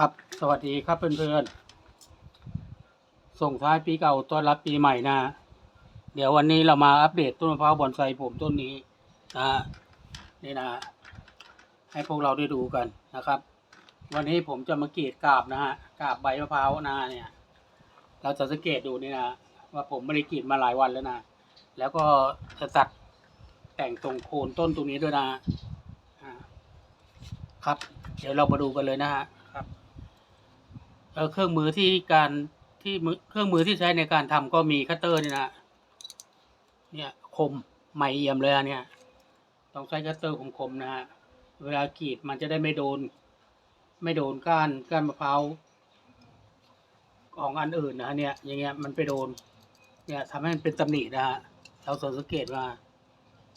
ครับ สวัสดีครับเพื่อนๆ ส่งท้ายปีเก่าต้อนรับปีใหม่นะ เดี๋ยววันนี้เรามาอัปเดตต้นมะพร้าวบอนไซผมต้นนี้นะนี่นะ ให้พวกเราได้ดูกันนะครับ วันนี้ผมจะมากรีดกาบนะฮะกาบใบมะพร้าวนาเนี่ย เราจะสังเกตดูนี่นะว่าผมไม่ได้กรีดมาหลายวันแล้วนะ แล้วก็จะตัดแต่งตรงโคนต้นตรงนี้ด้วยนะ ครับ เดี๋ยวเรามาดูกันเลยนะฮะ เครื่องมือที่การที่เครื่องมือที่ใช้ในการทำก็มีคัตเตอร์นี่นะเนี่ยคมใหม่เอี่ยมเลยอะเนี่ย ต้องใช้คัตเตอร์คมๆนะฮะเวลากรีดมันจะได้ไม่โดน ไม่โดนก้านก้านมะพร้าวของอันอื่นนะฮะเนี่ย อย่างเงี้ยมันไปโดน เนี่ยทำให้มันเป็นตำหนินะฮะเราสังเกตว่า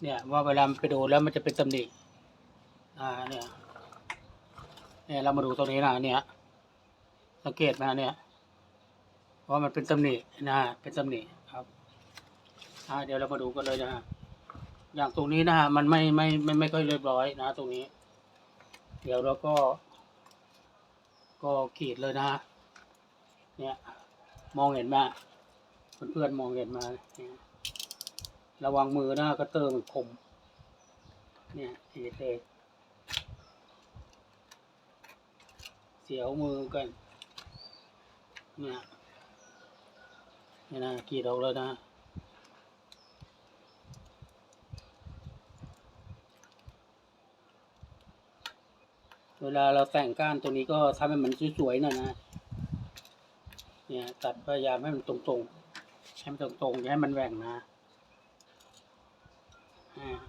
เนี่ยว่าเวลามันไปโดนแล้วมันจะเป็นตำหนิอ่าเนี่ยเนี่ยเรามาดูตรงนี้นะเนี่ย สังเกตไหมเนี่ยว่ามันเป็นตำหนินะฮะเป็นตำหนิครับอ่าเดี๋ยวเรามาดูกันเลยนะฮะอย่างตรงนี้นะฮะมันไม่ไม่ไม่ไม่ค่อยเรียบร้อยนะ ตรงนี้ เดี๋ยวเราก็ ก็ขีดเลยนะฮะเนี่ย มองเห็นไหมเพื่อนๆมองเห็นมาระวังมือนะกระเตอร์มันคม เนี่ยขีดเลยเสียวมือกัน เนี่ยนี่นะกรีดออกแล้วนะเวลาเราแต่งก้านตัวนี้ก็ทำให้มันสวยๆหน่อยนะ เนี่ยตัดพยายามให้มันตรงๆ ให้มันตรงๆอย่าให้มันแหว่งนะอ่า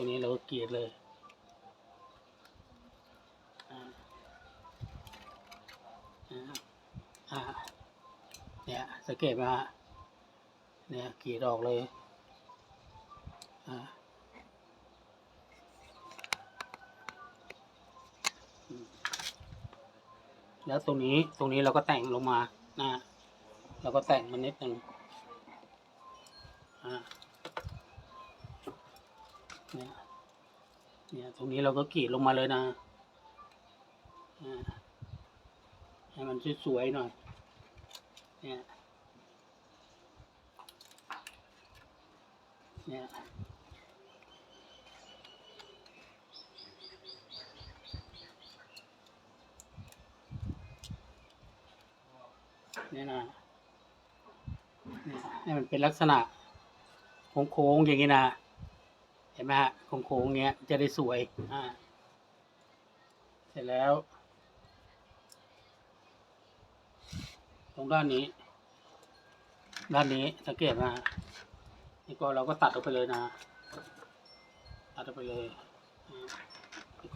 รงนี้เราก็เกลียดเลยอ่าเนี่ยสังเกตไหมฮะเนี่ยกรีดออกเลยอ่าแล้วตรงนี้ตรงนี้เราก็แต่งลงมานะเราก็แต่งมันนิดหนึ่งอ่า เนี่ยเนี่ยตรงนี้เราก็กรีดลงมาเลยนะให้มันสวยๆหน่อย เนี่ย เนี่ยเนี่ยนะนี่ให้มันเป็นลักษณะโค้งๆอย่างนี้นะ ห็นไหมฮะโค้งๆเงี้ยจะได้สวยอ่าเสร็จแล้ว ตรงด้านนี้ ด้านนี้สังเกตนะนี่ก็เราก็ตัดออกไปเลยนะ ตัดออกไปเลย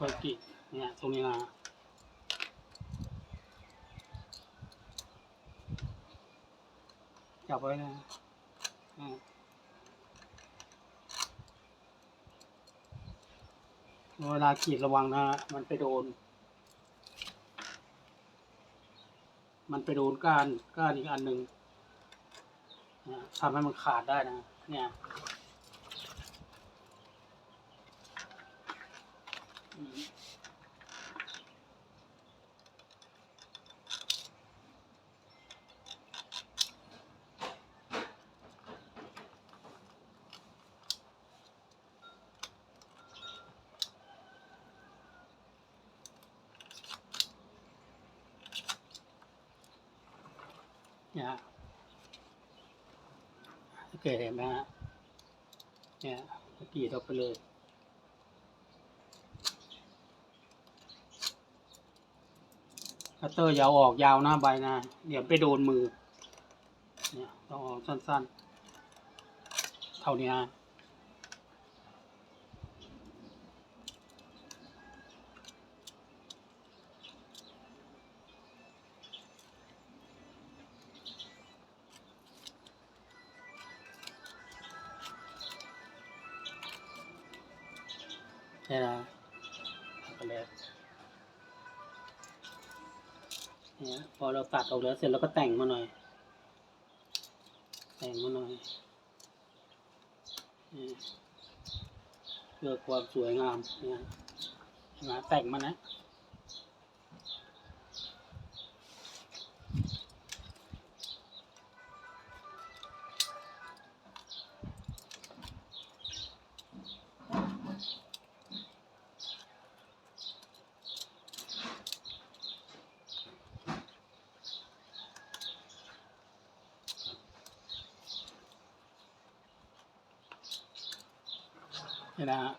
ค่อยๆกรีดเนี่ยตรงนี้นะจับไว้นะอ่า เวลาขีดระวังนะมันไปโดน มันไปโดนก้านก้านอีกอันหนึ่งทำให้มันขาดได้นะ เนี่ยอืม เนี่ยสังเกตเห็นไหมฮะเนี่ยกรีดออกไปเลยคัตเตอร์อยาวออกยาวหน้าใบนะเดี๋ยวไปโดนมือ เนี่ยต้องออกสั้นๆ เท่านี้ฮะ เนี่ยพอเราตัดออกแล้วเสร็จเราก็แต่งมาหน่อย แต่งมาหน่อยเพื่อความสวยงามเนี่ยเห็นไหมแต่งมานะ เห็นไหมฮะ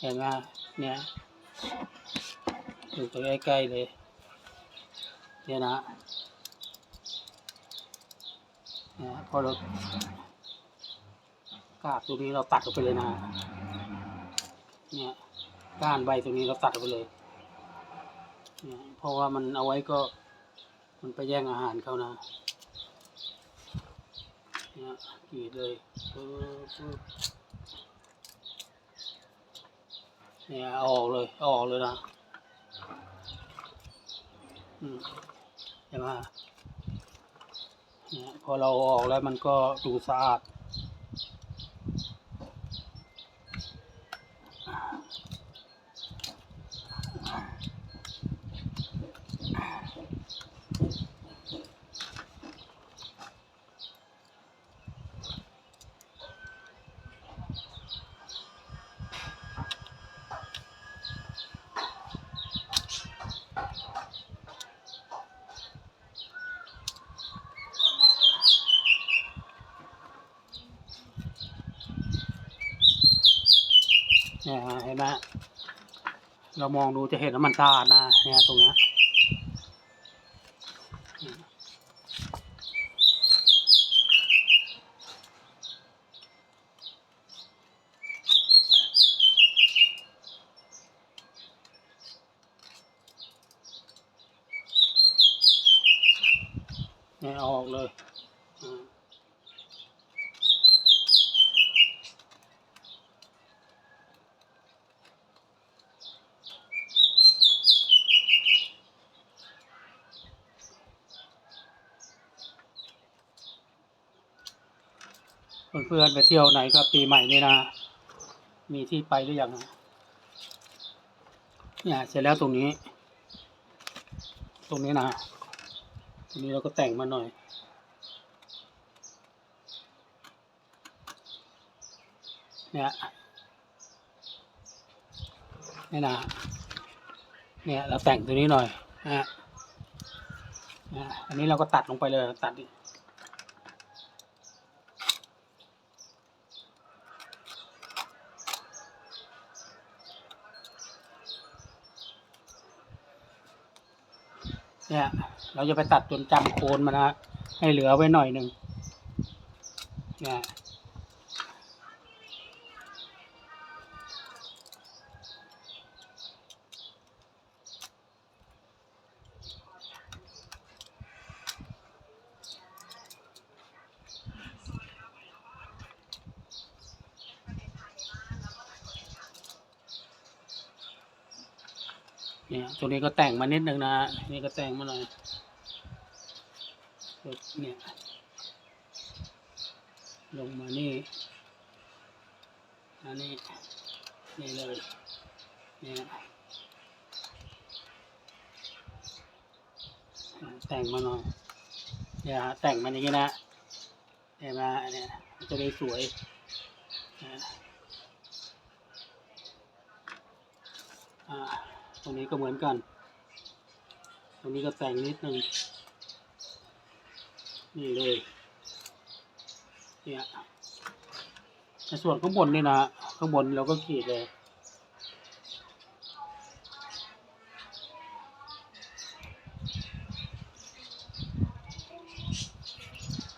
เห็นไหมเนี่ยอยู่ตัวใกล้ๆเลยเนี่ยนะเนี่ยพอเรากาบตรงนี้เราตัดออกไปเลยนะเนี่ยก้านใบตรงนี้เราตัดออกไปเลยเนี่ยเพราะว่ามันเอาไว้ก็มันไปแย่งอาหารเขานะเนี่ยกรีดเลยปึ๊บปึ๊บ เนี่ยเอาออกเลยเอาออกเลยนะอืมเห็นไหมเนี่ยพอเราอาออกแล้วมันก็ดูสะอาด เเรามองดูจะเห็นว่ามันสะอาดนะเนี่ยตรงเนี้ย เพื่อนๆไปเที่ยวไหนก็ปีใหม่นี่นะ มีที่ไปหรือยังเนี่ยเสร็จแล้วตรงนี้ ตรงนี้นะตรงนี้เราก็แต่งมาหน่อยเนี่ยเนี่ยนะเนี่ยเราแต่งตรงนี้หน่อยนะนะอันนี้เราก็ตัดลงไปเลยตัด เนี่ย เราจะไปตัดจนจำโคนมันนะให้เหลือไว้หน่อยหนึ่งเนี่ย เนี่ยตัวนี้ก็แต่งมานิดนึงนะนี่ก็แต่งมาหน่อยเนี่ยลงมานี่อันนี้นี่เลยเนี่ยแต่งมาหน่อยเนี่ยฮะแต่งมันอย่างนี้นะเห็นไหมเนี่ยจะได้สวยอ่า ตรงนี้ก็เหมือนกัน ตรงนี้ก็แต่งนิดนึง นี่เลย เนี่ยในส่วนข้างบนนี่นะข้างบนเราก็ขีดเลย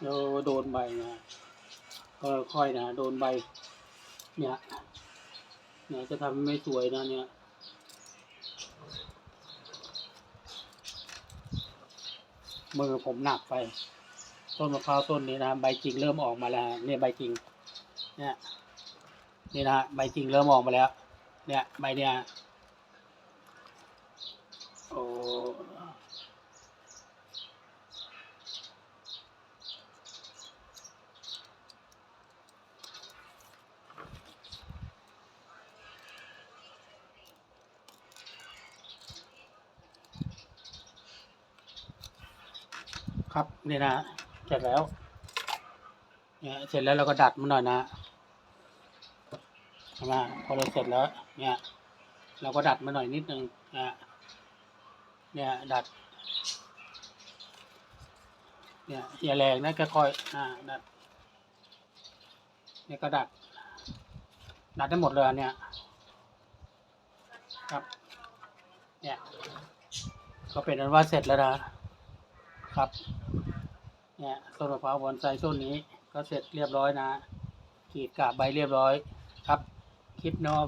เราโดนใบนะก็ค่อยนะโดนใบ เนี่ยเนี่ยจะทำไม่สวยนะเนี่ย มือผมหนักไป ต้นมะพร้าวต้นนี้นะใบจริงเริ่มออกมาแล้วเนี่ยใบจริง เนี่ยนี่นะใบจริงเริ่มออกมาแล้ว เนี่ยใบเนี่ยโอ้ ครับนี่นะเสร็จแล้วเนี่ยเสร็จแล้วเราก็ดัดมันหน่อยนะใช่ไหมพอเราเสร็จแล้ว เนี่ย เราก็ดัดมันหน่อยนิดนึงนะเนี่ยดัด เนี่ยอย่าแรงนะค่อยๆอ่าดัดเนี่ยก็ดัด ดัดได้หมดเลยอันเนี่ย ครับ เนี่ย ก็เป็นอันว่าเสร็จแล้วนะ ครับเนี่ยต้นมะพร้าวบอนไซต้นนี้ ก็เสร็จเรียบร้อยนะกรีดกาบใบเรียบร้อยครับ คลิปเนาะ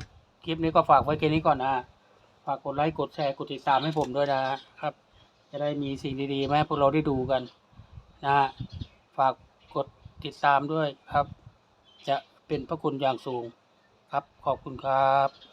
คลิปนี้ก็ฝากไว้แค่นี้ก่อนนะฝากกดไลค์กดแชร์กดติดตามให้ผมด้วยนะครับ จะได้มีสิ่งดีๆมาให้พวกเราได้ดูกันนะฝากกดติดตามด้วยครับ จะเป็นพระคุณอย่างสูงครับขอบคุณครับ